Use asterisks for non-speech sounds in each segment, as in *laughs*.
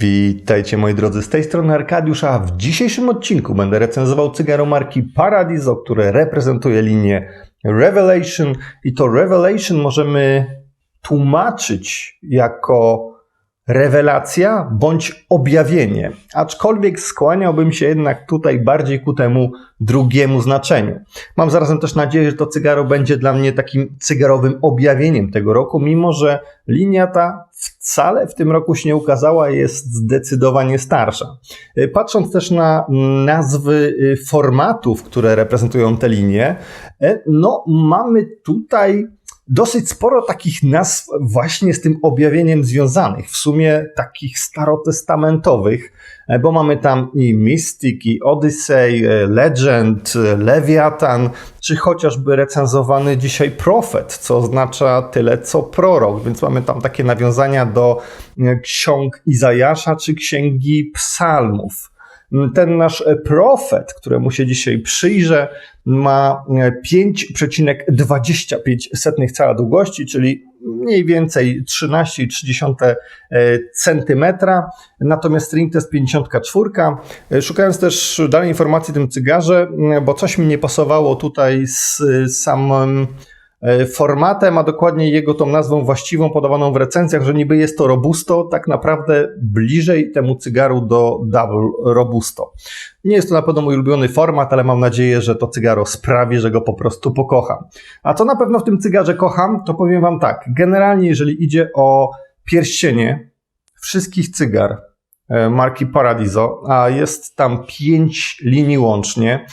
Witajcie moi drodzy, z tej strony Arkadiusz, a w dzisiejszym odcinku będę recenzował cygaro marki Paradiso, które reprezentuje linię Revelation. I to Revelation możemy tłumaczyć jako rewelacja bądź objawienie, aczkolwiek skłaniałbym się jednak tutaj bardziej ku temu drugiemu znaczeniu. Mam zarazem też nadzieję, że to cygaro będzie dla mnie takim cygarowym objawieniem tego roku, mimo że linia ta wcale w tym roku się nie ukazała, jest zdecydowanie starsza. Patrząc też na nazwy formatów, które reprezentują te linie, no mamy tutaj dosyć sporo takich nazw właśnie z tym objawieniem związanych, w sumie takich starotestamentowych, e, bo mamy tam i Mystic, i Odyssey, e, Legend, e, Lewiatan, czy chociażby recenzowany dzisiaj Profet, co oznacza tyle co prorok, więc mamy tam takie nawiązania do ksiąg Izajasza czy księgi psalmów. Ten nasz profet, któremu się dzisiaj przyjrzę, ma 5,25 cala długości, czyli mniej więcej 13,3 cm, natomiast string to jest 54. Szukając też dalej informacji o tym cygarze, bo coś mi nie pasowało tutaj z samym E, formatem, a dokładnie jego tą nazwą właściwą podawaną w recenzjach, że niby jest to Robusto, tak naprawdę bliżej temu cygaru do Double Robusto. Nie jest to na pewno mój ulubiony format, ale mam nadzieję, że to cygaro sprawi, że go po prostu pokocham. A co na pewno w tym cygarze kocham, to powiem Wam tak. Generalnie, jeżeli idzie o pierścienie wszystkich cygar e, marki Paradiso, a jest tam pięć linii łącznie,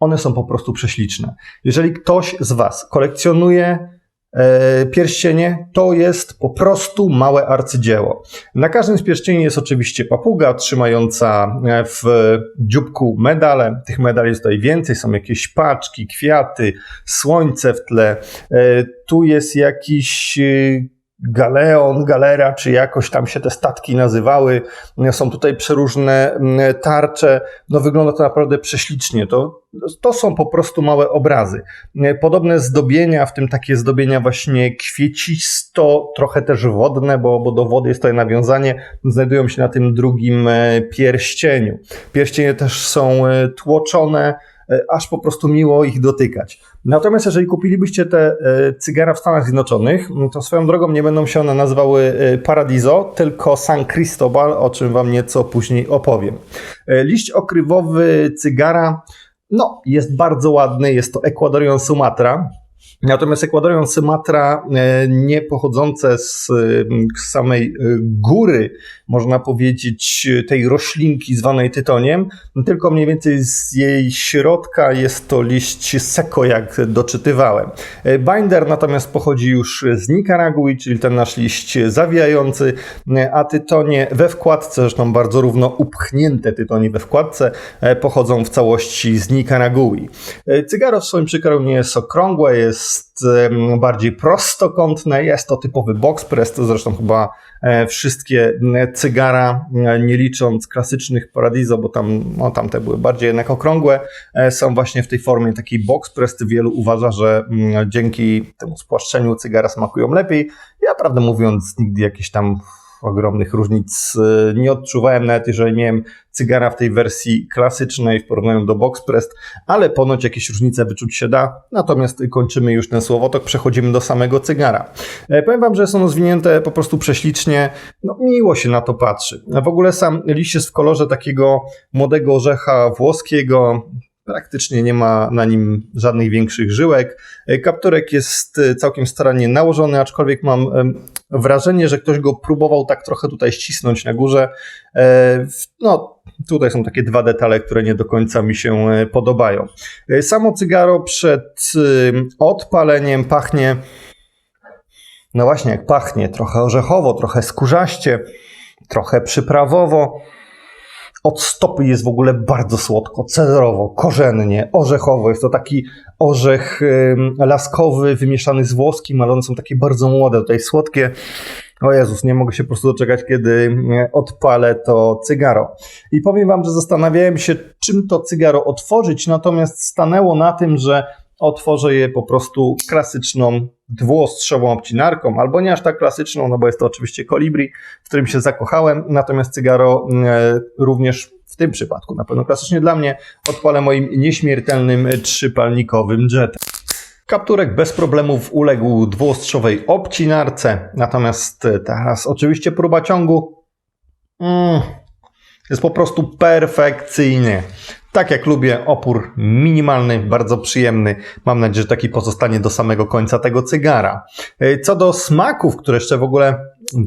one są po prostu prześliczne. Jeżeli ktoś z Was kolekcjonuje e, pierścienie, to jest po prostu małe arcydzieło. Na każdym z pierścieni jest oczywiście papuga trzymająca e, w dzióbku medale. Tych medali jest tutaj więcej, są jakieś paczki, kwiaty, słońce w tle. E, tu jest jakiś Galeon, Galera, czy jakoś tam się te statki nazywały. Są tutaj przeróżne mm, tarcze. No wygląda to naprawdę prześlicznie. To, to są po prostu małe obrazy. Podobne zdobienia, w tym takie zdobienia właśnie kwiecisto, trochę też wodne, bo, bo do wody jest tutaj nawiązanie, znajdują się na tym drugim e, pierścieniu. Pierścienie też są e, tłoczone, aż po prostu miło ich dotykać. Natomiast jeżeli kupilibyście te e, cygara w Stanach Zjednoczonych, to swoją drogą nie będą się one nazywały e, Paradiso, tylko San Cristobal, o czym Wam nieco później opowiem. Liść okrywowy cygara no, jest bardzo ładny, jest to Ecuadorian Sumatra. Natomiast Ekwadorian Sumatra, e, nie pochodzące z samej e, góry, można powiedzieć, tej roślinki zwanej tytoniem, tylko mniej więcej z jej środka jest to liść seko, jak doczytywałem. E, binder natomiast pochodzi już z Nikaragui, czyli ten nasz liść zawijający, a tytonie we wkładce, zresztą bardzo równo upchnięte tytonie we wkładce, pochodzą w całości z Nikaragui. Cygaro w swoim przykromie jest okrągłe, jest jest bardziej prostokątne, jest to typowy box press, to zresztą chyba e, wszystkie cygara, e, nie licząc klasycznych Paradiso, bo tam, no, tam te były bardziej jednak okrągłe, e, są właśnie w tej formie takiej box press. Wielu uważa, że dzięki temu spłaszczeniu cygara smakują lepiej. Ja prawdę mówiąc nigdy jakieś tam ogromnych różnic nie odczuwałem, nawet jeżeli miałem cygara w tej wersji klasycznej w porównaniu do Boxpress, ale ponoć jakieś różnice wyczuć się da. Natomiast kończymy już ten słowotok, przechodzimy do samego cygara. E, powiem Wam, że są rozwinięte po prostu prześlicznie. No, miło się na to patrzy. W ogóle sam liść jest w kolorze takiego młodego orzecha włoskiego, Praktycznie nie ma na nim żadnych większych żyłek. E, kapturek jest e, całkiem starannie nałożony, aczkolwiek mam wrażenie, że ktoś go próbował tak trochę tutaj ścisnąć na górze. E, no, tutaj są takie dwa detale, które nie do końca mi się podobają. Samo cygaro przed odpaleniem pachnie, no właśnie jak pachnie, trochę orzechowo, trochę skórzaście, trochę przyprawowo. Od stopy jest w ogóle bardzo słodko, cedrowo, korzennie, orzechowo. Jest to taki orzech laskowy wymieszany z włoskim, ale one są takie bardzo młode, tutaj słodkie. O Jezus, nie mogę się po prostu doczekać, kiedy odpalę to cygaro. I powiem Wam, że zastanawiałem się, czym to cygaro otworzyć, natomiast stanęło na tym, że otworzę je po prostu klasyczną dwuostrzową obcinarką, albo nie aż tak klasyczną, no bo jest to oczywiście kolibri, w którym się zakochałem, natomiast cygaro e, również w tym przypadku, na pewno klasycznie dla mnie, odpalę moim nieśmiertelnym trzypalnikowym jetem. Kapturek bez problemów uległ dwuostrzowej obcinarce, natomiast teraz oczywiście próba ciągu mm, jest po prostu perfekcyjnie. Tak jak lubię, opór minimalny, bardzo przyjemny. Mam nadzieję, że taki pozostanie do samego końca tego cygara. E, Co do smaków, które jeszcze w ogóle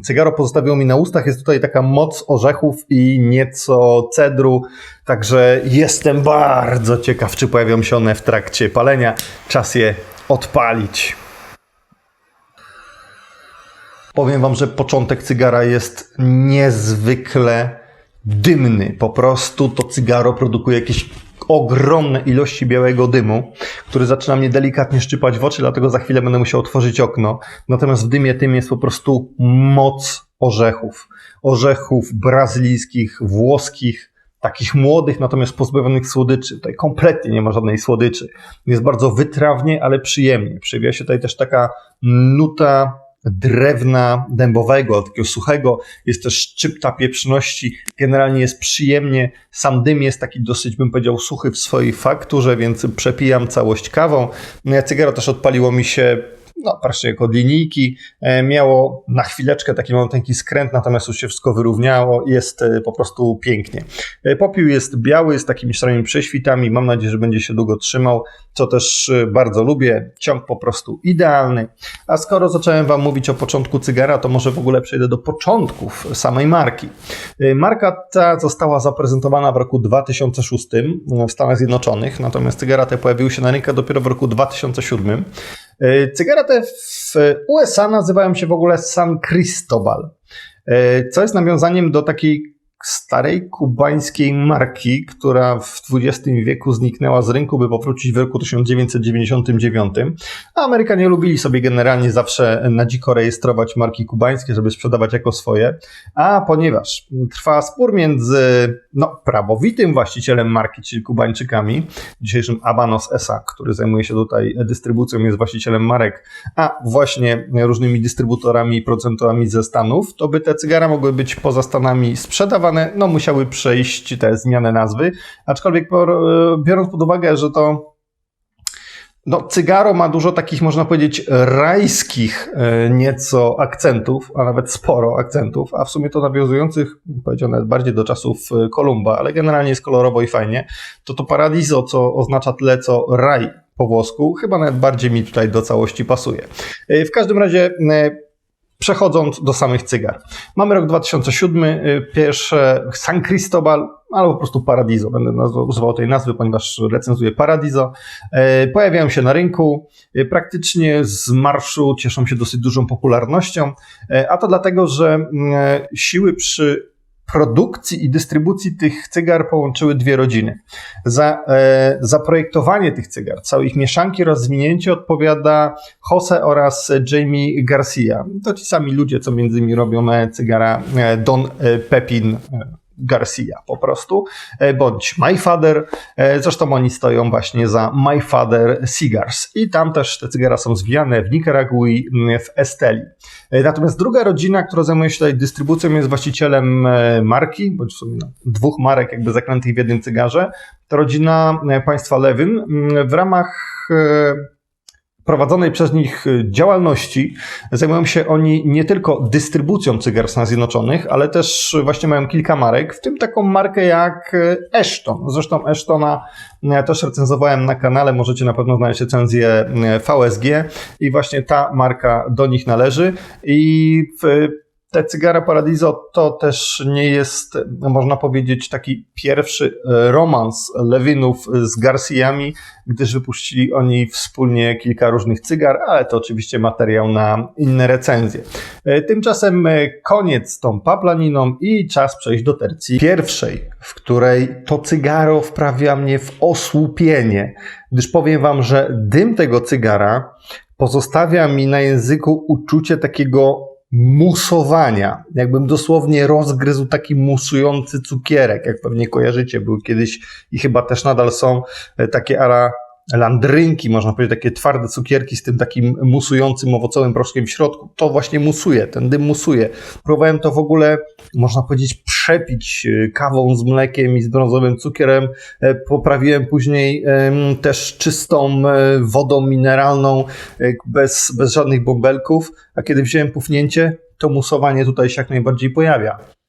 cygaro pozostawiło mi na ustach, jest tutaj taka moc orzechów i nieco cedru. Także jestem bardzo ciekaw, czy pojawią się one w trakcie palenia. Czas je odpalić. Powiem wam, że początek cygara jest niezwykle dymny. Po prostu to cygaro produkuje jakieś ogromne ilości białego dymu, który zaczyna mnie delikatnie szczypać w oczy, dlatego za chwilę będę musiał otworzyć okno. Natomiast w dymie tym jest po prostu moc orzechów. Orzechów brazylijskich, włoskich, takich młodych, natomiast pozbawionych słodyczy. Tutaj kompletnie nie ma żadnej słodyczy. Jest bardzo wytrawnie, ale przyjemnie. Przejawia się tutaj też taka nuta drewna dębowego, takiego suchego. Jest też szczypta pieprzności. Generalnie jest przyjemnie. Sam dym jest taki dosyć, bym powiedział, suchy w swojej fakturze, więc przepijam całość kawą. Cygaro też odpaliło mi się no, praktycznie jak od linijki. E, Miało na chwileczkę taki maleńki skręt, natomiast już się wszystko wyrówniało. Jest e, po prostu pięknie. E, Popiół jest biały, z takimi szarami prześwitami. Mam nadzieję, że będzie się długo trzymał, co też bardzo lubię. Ciąg po prostu idealny. A skoro zacząłem Wam mówić o początku cygara, to może w ogóle przejdę do początków samej marki. Marka ta została zaprezentowana w roku 2006 w Stanach Zjednoczonych, natomiast cygara te pojawiły się na rynku dopiero w roku 2007. E, Cygara te w USA nazywają się w ogóle San Cristobal, e, co jest nawiązaniem do takiej starej kubańskiej marki, która w XX wieku zniknęła z rynku, by powrócić w roku 1999. A Amerykanie lubili sobie generalnie zawsze na dziko rejestrować marki kubańskie, żeby sprzedawać jako swoje. A ponieważ trwa spór między no, prawowitym właścicielem marki, czyli Kubańczykami, dzisiejszym Abanos S.A., który zajmuje się tutaj dystrybucją, jest właścicielem marek, a właśnie różnymi dystrybutorami i producentami ze Stanów, to by te cygara mogły być poza Stanami sprzedawane, no musiały przejść te zmiany nazwy, aczkolwiek por- biorąc pod uwagę, że to no, cygaro ma dużo takich, można powiedzieć, rajskich e, nieco akcentów, a nawet sporo akcentów, a w sumie to nawiązujących, powiedział nawet bardziej do czasów e, Kolumba, ale generalnie jest kolorowo i fajnie, to to paradiso, co oznacza tyle co raj po włosku, chyba nawet bardziej mi tutaj do całości pasuje. E, W każdym razie e, Przechodząc do samych cygar. Mamy rok 2007, y, pierwsze San Cristobal, albo po prostu Paradiso. Będę używał tej nazwy, ponieważ recenzuję Paradiso. E, Pojawiają się na rynku. e, Praktycznie z marszu cieszą się dosyć dużą popularnością, e, a to dlatego, że mm, e, siły przy produkcji i dystrybucji tych cygar połączyły dwie rodziny. Za e, zaprojektowanie tych cygar, całej ich mieszanki, rozwinięcie odpowiada Jose oraz Jamie Garcia. To ci sami ludzie, co między innymi robią e, cygara e, Don e, Pepin Garcia po prostu, e, bądź My Father. E, Zresztą oni stoją właśnie za My Father Cigars. I tam też te cygara są zwijane w Nikaragui, m, w Esteli. E, Natomiast druga rodzina, która zajmuje się tutaj dystrybucją, jest właścicielem marki, bądź w sumie no, dwóch marek jakby zaklętych w jednym cygarze. To rodzina państwa Lewin. M, W ramach prowadzonej przez nich y, działalności zajmują się oni nie tylko dystrybucją cygar w Stanach Zjednoczonych, ale też właśnie mają kilka marek, w tym taką markę jak y, Ashton. Zresztą Ashtona ja też recenzowałem na kanale, możecie na pewno znaleźć recenzję y, VSG i właśnie ta marka do nich należy i w te cygara Paradiso to też nie jest, można powiedzieć, taki pierwszy e, romans Lewinów z Garciami, gdyż wypuścili oni wspólnie kilka różnych cygar, ale to oczywiście materiał na inne recenzje. E, Tymczasem e, koniec z tą paplaniną i czas przejść do tercji pierwszej, w której to cygaro wprawia mnie w osłupienie, gdyż powiem wam, że dym tego cygara pozostawia mi na języku uczucie takiego musowania. Jakbym dosłownie rozgryzł taki musujący cukierek, jak pewnie kojarzycie, były kiedyś i chyba też nadal są e, takie ala landrynki, można powiedzieć, takie twarde cukierki z tym takim musującym owocowym proszkiem w środku. To właśnie musuje, ten dym musuje. Próbowałem to w ogóle, można powiedzieć, przepić e, kawą z mlekiem i z brązowym cukierem. E, poprawiłem później też czystą wodą mineralną, bez, bez żadnych bąbelków, a kiedy wziąłem pufnięcie, to musowanie tutaj się jak najbardziej pojawia.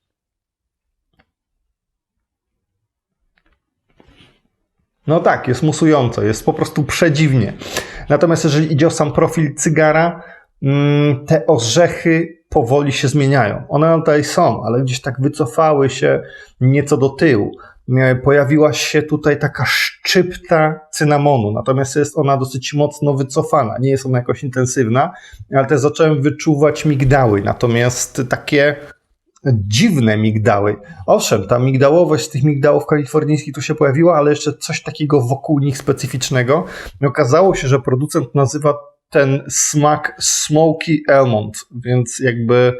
No tak, jest musująco, jest po prostu przedziwnie. Natomiast jeżeli idzie o sam profil cygara, mm, te orzechy powoli się zmieniają. One tutaj są, ale gdzieś tak wycofały się nieco do tyłu. E, pojawiła się tutaj taka szczypta cynamonu, natomiast jest ona dosyć mocno wycofana. Nie jest ona jakoś intensywna, ale też zacząłem wyczuwać migdały, natomiast takie dziwne migdały. Owszem, ta migdałowość tych migdałów kalifornijskich tu się pojawiła, ale jeszcze coś takiego wokół nich specyficznego. I okazało się, że producent nazywa ten smak smoky almond, więc jakby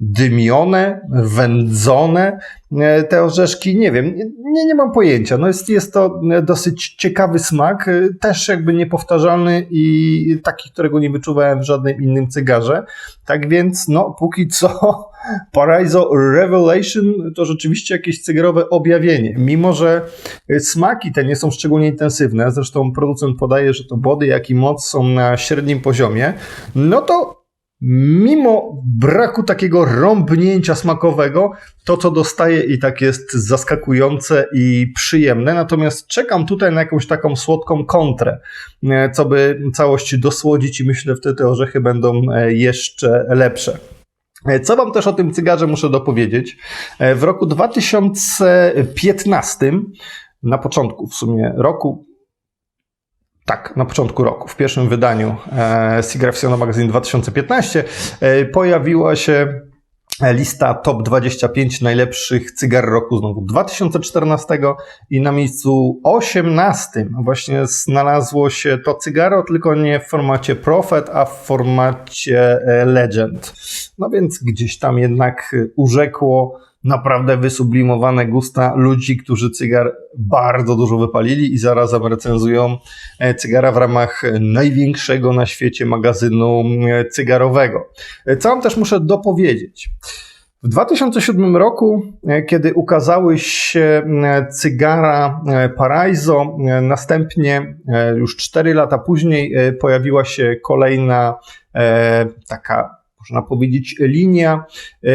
dymione, wędzone e, te orzeszki, nie wiem, nie, nie mam pojęcia. No jest, jest to dosyć ciekawy smak, e, też jakby niepowtarzalny i taki, którego nie wyczuwałem w żadnym innym cygarze. Tak więc, no, póki co *laughs* Paraiso Revelation to rzeczywiście jakieś cygarowe objawienie. Mimo, że smaki te nie są szczególnie intensywne, zresztą producent podaje, że to body, jak i moc są na średnim poziomie, no to mimo braku takiego rąbnięcia smakowego, to co dostaję i tak jest zaskakujące i przyjemne. Natomiast czekam tutaj na jakąś taką słodką kontrę, e, co by całość dosłodzić i myślę wtedy te orzechy będą e, jeszcze lepsze. E, co Wam też o tym cygarze muszę dopowiedzieć? W roku 2015, na początku w sumie roku, tak, na początku roku, w pierwszym wydaniu e, Sigrafiono Magazine 2015 e, pojawiła się lista top 25 najlepszych cygar roku znowu 2014 i na miejscu 18 właśnie znalazło się to cygaro, tylko nie w formacie Prophet, a w formacie e, Legend. No więc gdzieś tam jednak urzekło naprawdę wysublimowane gusta ludzi, którzy cygar bardzo dużo wypalili i zarazem recenzują e, cygara w ramach największego na świecie magazynu e, cygarowego. E, co wam też muszę dopowiedzieć. W 2007 roku, kiedy ukazały się cygara Paraiso, następnie już 4 lata później pojawiła się kolejna taka można powiedzieć linia, e,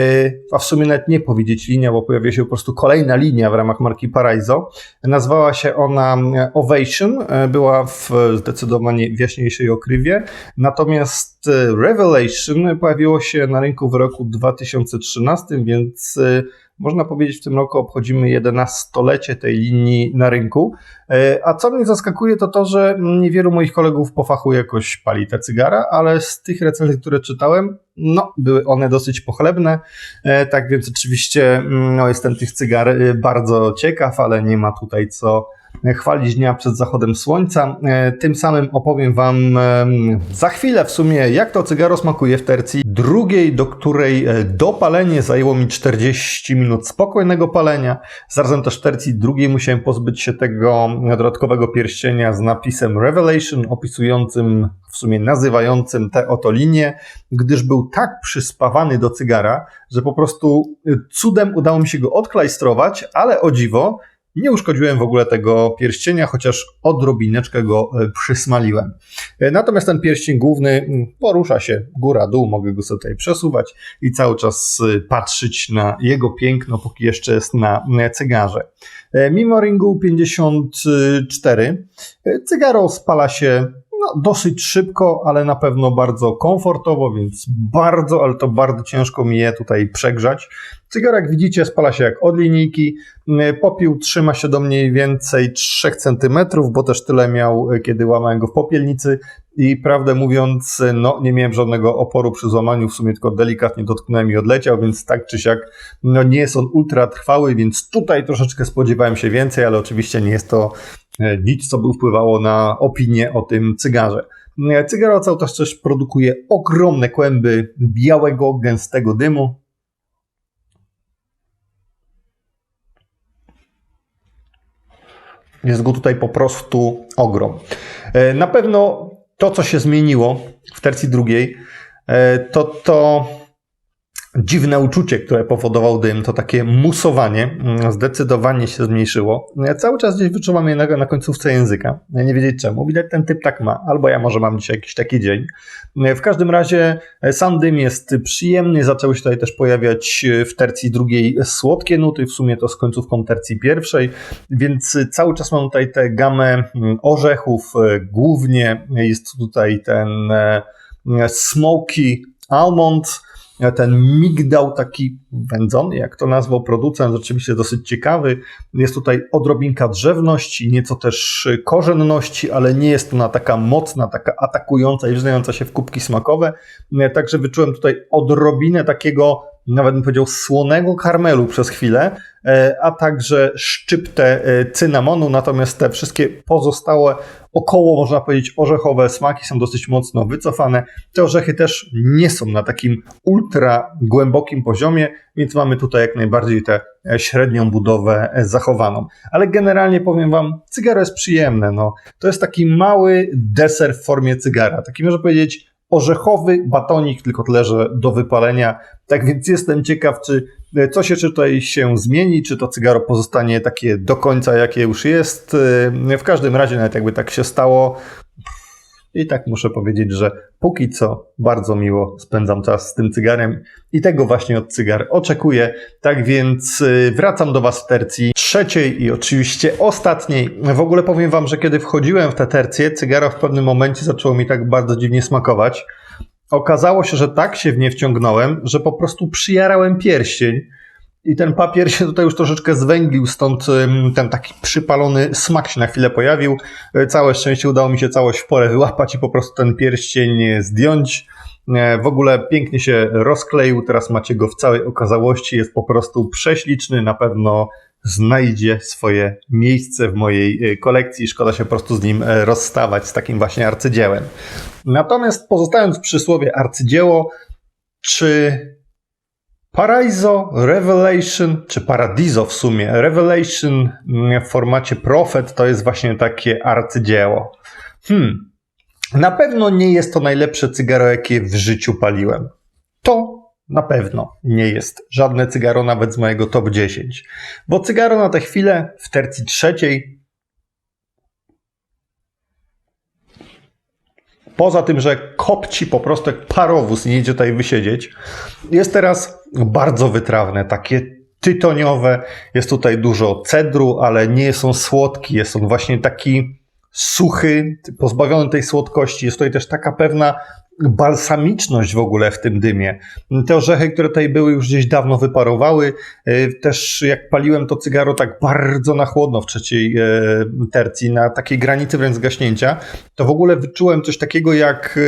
a w sumie nawet nie powiedzieć linia, bo pojawia się po prostu kolejna linia w ramach marki Paraiso. Nazwała się ona Ovation, e, była w zdecydowanie jaśniejszej okrywie, natomiast e, Revelation pojawiło się na rynku w roku 2013, więc można powiedzieć, w tym roku obchodzimy 11-lecie tej linii na rynku. E, a co mnie zaskakuje, to to, że niewielu moich kolegów po fachu jakoś pali te cygara, ale z tych recenzji, które czytałem, no, były one dosyć pochlebne. E, tak więc oczywiście mm, no, jestem tych cygar e, bardzo ciekaw, ale nie ma tutaj co chwalić dnia przed zachodem słońca. E, tym samym opowiem Wam e, za chwilę w sumie, jak to cygaro smakuje w tercji drugiej, do której e, dopalenie zajęło mi 40 minut spokojnego palenia. Zarazem też w tercji drugiej musiałem pozbyć się tego dodatkowego pierścienia z napisem Revelation, opisującym, w sumie nazywającym te oto linie, gdyż był tak przyspawany do cygara, że po prostu cudem udało mi się go odklajstrować, ale o dziwo, nie uszkodziłem w ogóle tego pierścienia, chociaż odrobineczkę go e, *laughs* przysmaliłem. E, natomiast ten pierścień główny mm, porusza się góra-dół, mogę go sobie tutaj przesuwać i cały czas e, patrzeć na jego piękno, póki jeszcze jest na cygarze. Mimo ringu 54, cygaro spala się no, dosyć szybko, ale na pewno bardzo komfortowo, więc bardzo, ale to bardzo ciężko mi je tutaj przegrzać. Cygar, jak widzicie, spala się jak od linijki. Popiół trzyma się do mniej więcej 3 cm, bo też tyle miał, kiedy łamałem go w popielnicy. I prawdę mówiąc, no, nie miałem żadnego oporu przy złamaniu, w sumie tylko delikatnie dotknąłem i odleciał, więc tak czy siak, no, nie jest on ultra trwały, więc tutaj troszeczkę spodziewałem się więcej, ale oczywiście nie jest to e, nic, co by wpływało na opinię o tym cygarze. E, Cygar ocał też, też produkuje ogromne kłęby białego, gęstego dymu, Jest go tutaj po prostu ogrom. E, na pewno to, co się zmieniło w tercji drugiej, e, to to dziwne uczucie, które powodował dym, to takie musowanie, mm, zdecydowanie się zmniejszyło. Ja cały czas gdzieś wyczuwam je na, na końcówce języka. Nie wiedzieć czemu. Widać, ten typ tak ma. Albo ja może mam dzisiaj jakiś taki dzień. W każdym razie e, sam dym jest przyjemny. Zaczęły się tutaj też pojawiać e, w tercji drugiej słodkie nuty, w sumie to z końcówką tercji pierwszej, więc cały czas mam tutaj tę gamę mm, orzechów. E, głównie jest tutaj ten smoky almond, ten migdał taki wędzony, jak to nazwał producent, rzeczywiście dosyć ciekawy. Jest tutaj odrobinka drzewności, nieco też korzenności, ale nie jest ona taka mocna, taka atakująca i wznająca się w kubki smakowe. Także wyczułem tutaj odrobinę takiego nawet bym powiedział słonego karmelu przez chwilę, e, a także szczyptę e, cynamonu, natomiast te wszystkie pozostałe około, można powiedzieć, orzechowe smaki są dosyć mocno wycofane. Te orzechy też nie są na takim ultra głębokim poziomie, więc mamy tutaj jak najbardziej tę e, średnią budowę zachowaną. Ale generalnie powiem Wam, cygaro jest przyjemne. No. To jest taki mały deser w formie cygara. Taki można powiedzieć orzechowy batonik, tylko tyle, że do wypalenia. Tak więc jestem ciekaw, czy e, coś jeszcze tutaj się zmieni, czy to cygaro pozostanie takie do końca, jakie już jest. E, w każdym razie, nawet jakby tak się stało, i tak muszę powiedzieć, że póki co bardzo miło spędzam czas z tym cygarem i tego właśnie od cygar oczekuję. Tak więc y, wracam do Was w tercji trzeciej i oczywiście ostatniej. W ogóle powiem Wam, że kiedy wchodziłem w tę tercję, cygaro w pewnym momencie zaczęło mi tak bardzo dziwnie smakować. Okazało się, że tak się w nie wciągnąłem, że po prostu przyjarałem pierścień i ten papier się tutaj już troszeczkę zwęglił, stąd ten taki przypalony smak się na chwilę pojawił. E, całe szczęście udało mi się całość w porę wyłapać i po prostu ten pierścień zdjąć. E, w ogóle pięknie się rozkleił, teraz macie go w całej okazałości, jest po prostu prześliczny, na pewno znajdzie swoje miejsce w mojej e, kolekcji. Szkoda się po prostu z nim rozstawać, z takim właśnie arcydziełem. Natomiast pozostając przy słowie arcydzieło, czy Paraiso Revelation, czy Paradiso w sumie, Revelation w formacie Prophet to jest właśnie takie arcydzieło. Hmm. Na pewno nie jest to najlepsze cygaro, jakie w życiu paliłem. To na pewno nie jest żadne cygaro nawet z mojego top 10. Bo cygaro na tę chwilę w tercji trzeciej poza tym, że kopci po prostu jak parowóz i nie idzie tutaj wysiedzieć, jest teraz bardzo wytrawne, takie tytoniowe. Jest tutaj dużo cedru, ale nie są słodki. Jest on właśnie taki suchy, pozbawiony tej słodkości. Jest tutaj też taka pewna balsamiczność w ogóle w tym dymie. Te orzechy, które tutaj były, już gdzieś dawno wyparowały. E, też jak paliłem to cygaro tak bardzo na chłodno w trzeciej e, tercji, na takiej granicy wręcz zgaśnięcia, to w ogóle wyczułem coś takiego jak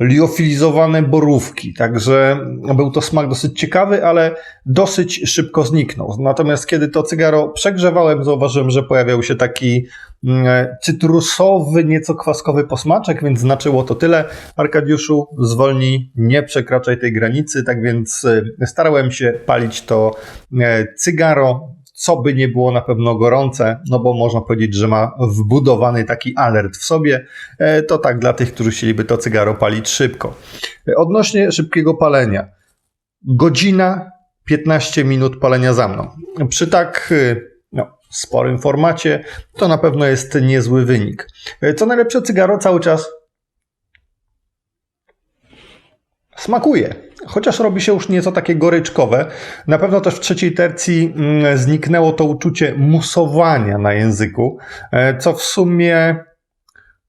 liofilizowane borówki. Także był to smak dosyć ciekawy, ale dosyć szybko zniknął. Natomiast kiedy to cygaro przegrzewałem, zauważyłem, że pojawiał się taki mm, cytrusowy, nieco kwaskowy posmaczek, więc znaczyło to tyle. Arkadiuszu, zwolnij, nie przekraczaj tej granicy, tak więc e, starałem się palić to e, cygaro co by nie było na pewno gorące, no bo można powiedzieć, że ma wbudowany taki alert w sobie. E, to tak dla tych, którzy chcieliby to cygaro palić szybko. E, odnośnie szybkiego palenia. Godzina 15 minut palenia za mną. Przy tak e, no, sporym formacie to na pewno jest niezły wynik. Co najlepsze, cygaro cały czas smakuje chociaż robi się już nieco takie goryczkowe. Na pewno też w trzeciej tercji mm, zniknęło to uczucie musowania na języku, e, co w sumie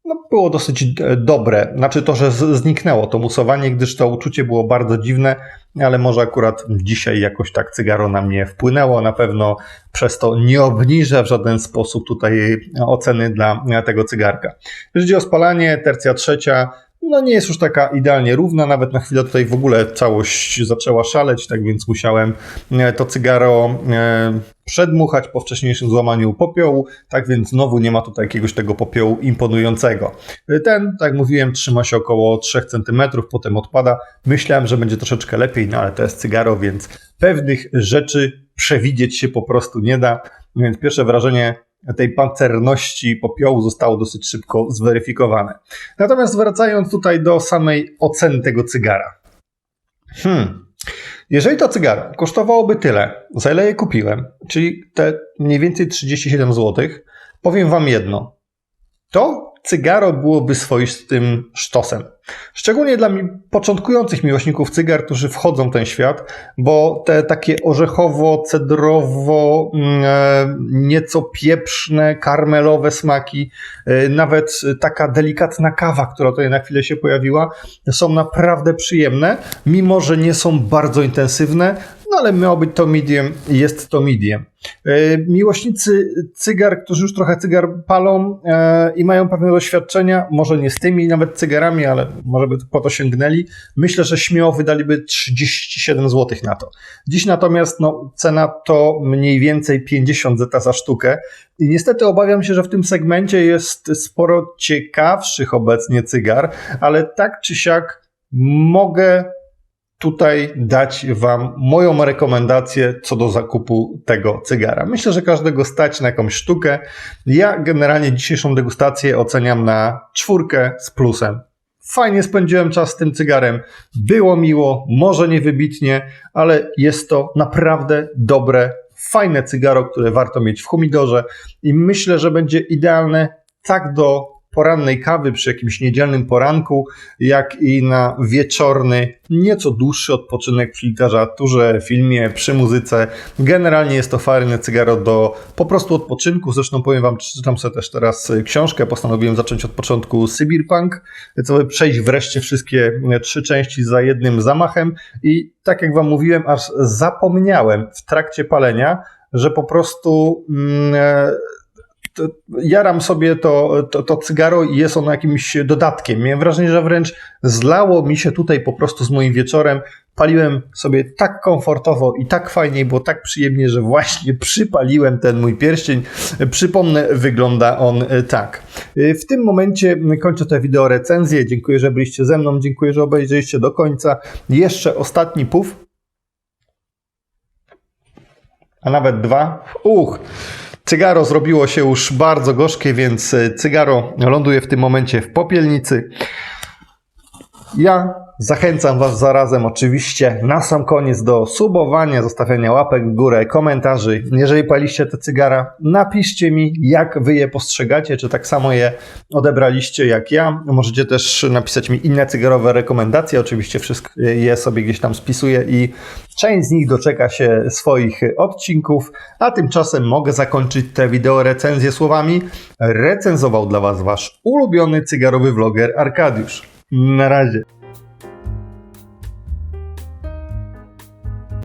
no, było dosyć e, dobre. Znaczy to, że zniknęło to musowanie, gdyż to uczucie było bardzo dziwne, ale może akurat dzisiaj jakoś tak cygaro na mnie wpłynęło. Na pewno przez to nie obniżę w żaden sposób tutaj oceny dla tego cygarka. Jeżeli chodzi o spalanie, tercja trzecia, no nie jest już taka idealnie równa, nawet na chwilę tutaj w ogóle całość zaczęła szaleć, tak więc musiałem e, to cygaro e, przedmuchać po wcześniejszym złamaniu popiołu, tak więc znowu nie ma tutaj jakiegoś tego popiołu imponującego. E, ten, tak mówiłem, trzyma się około 3 cm, potem odpada. Myślałem, że będzie troszeczkę lepiej, no ale to jest cygaro, więc pewnych rzeczy przewidzieć się po prostu nie da. Więc pierwsze wrażenie tej pancerności popiołu zostało dosyć szybko zweryfikowane. Natomiast wracając tutaj do samej oceny tego cygara. Hmm. Jeżeli to cygaro kosztowałoby tyle, za ile je kupiłem, czyli te mniej więcej 37 zł, powiem Wam jedno. To cygaro byłoby swoistym sztosem. Szczególnie dla początkujących miłośników cygar, którzy wchodzą w ten świat, bo te takie orzechowo-cedrowo, mm, e, nieco pieprzne, karmelowe smaki, e, nawet taka delikatna kawa, która tutaj na chwilę się pojawiła, są naprawdę przyjemne, mimo że nie są bardzo intensywne, no ale miało być to medium, jest to medium. E, Miłośnicy cygar, którzy już trochę cygar palą e, i mają pewne doświadczenia, może nie z tymi nawet cygarami, ale może by po to sięgnęli, myślę, że śmiało wydaliby 37 zł na to. Dziś natomiast no, cena to mniej więcej 50 zeta za sztukę i niestety obawiam się, że w tym segmencie jest sporo ciekawszych obecnie cygar, ale tak czy siak mogę tutaj dać Wam moją rekomendację co do zakupu tego cygara. Myślę, że każdego stać na jakąś sztukę. Ja generalnie dzisiejszą degustację oceniam na czwórkę z plusem. Fajnie spędziłem czas z tym cygarem. Było miło, może nie wybitnie, ale jest to naprawdę dobre, fajne cygaro, które warto mieć w humidorze i myślę, że będzie idealne tak do porannej kawy przy jakimś niedzielnym poranku, jak i na wieczorny, nieco dłuższy odpoczynek przy literaturze, filmie, przy muzyce. Generalnie jest to fajne cygaro do po prostu odpoczynku. Zresztą powiem Wam, czytam sobie też teraz książkę. Postanowiłem zacząć od początku Sybirpunk, co przejść wreszcie wszystkie trzy części za jednym zamachem. I tak jak Wam mówiłem, aż zapomniałem w trakcie palenia, że po prostu. Mm, e, jaram sobie to, to, to cygaro i jest ono jakimś dodatkiem. Miałem wrażenie, że wręcz zlało mi się tutaj po prostu z moim wieczorem. Paliłem sobie tak komfortowo i tak fajnie, było tak przyjemnie, że właśnie przypaliłem ten mój pierścień. Przypomnę, wygląda on tak. W tym momencie kończę tę wideo recenzję. Dziękuję, że byliście ze mną. Dziękuję, że obejrzeliście do końca. Jeszcze ostatni puf. A nawet dwa. Uch! Cygaro zrobiło się już bardzo gorzkie, więc cygaro ląduje w tym momencie w popielnicy. Ja zachęcam Was zarazem oczywiście na sam koniec do subowania, zostawiania łapek w górę, komentarzy. Jeżeli paliście te cygara, napiszcie mi, jak Wy je postrzegacie, czy tak samo je odebraliście jak ja. Możecie też napisać mi inne cygarowe rekomendacje. Oczywiście wszystko je sobie gdzieś tam spisuję i część z nich doczeka się swoich odcinków, a tymczasem mogę zakończyć te wideo recenzje słowami recenzował dla Was Wasz ulubiony cygarowy vloger Arkadiusz. Na razie.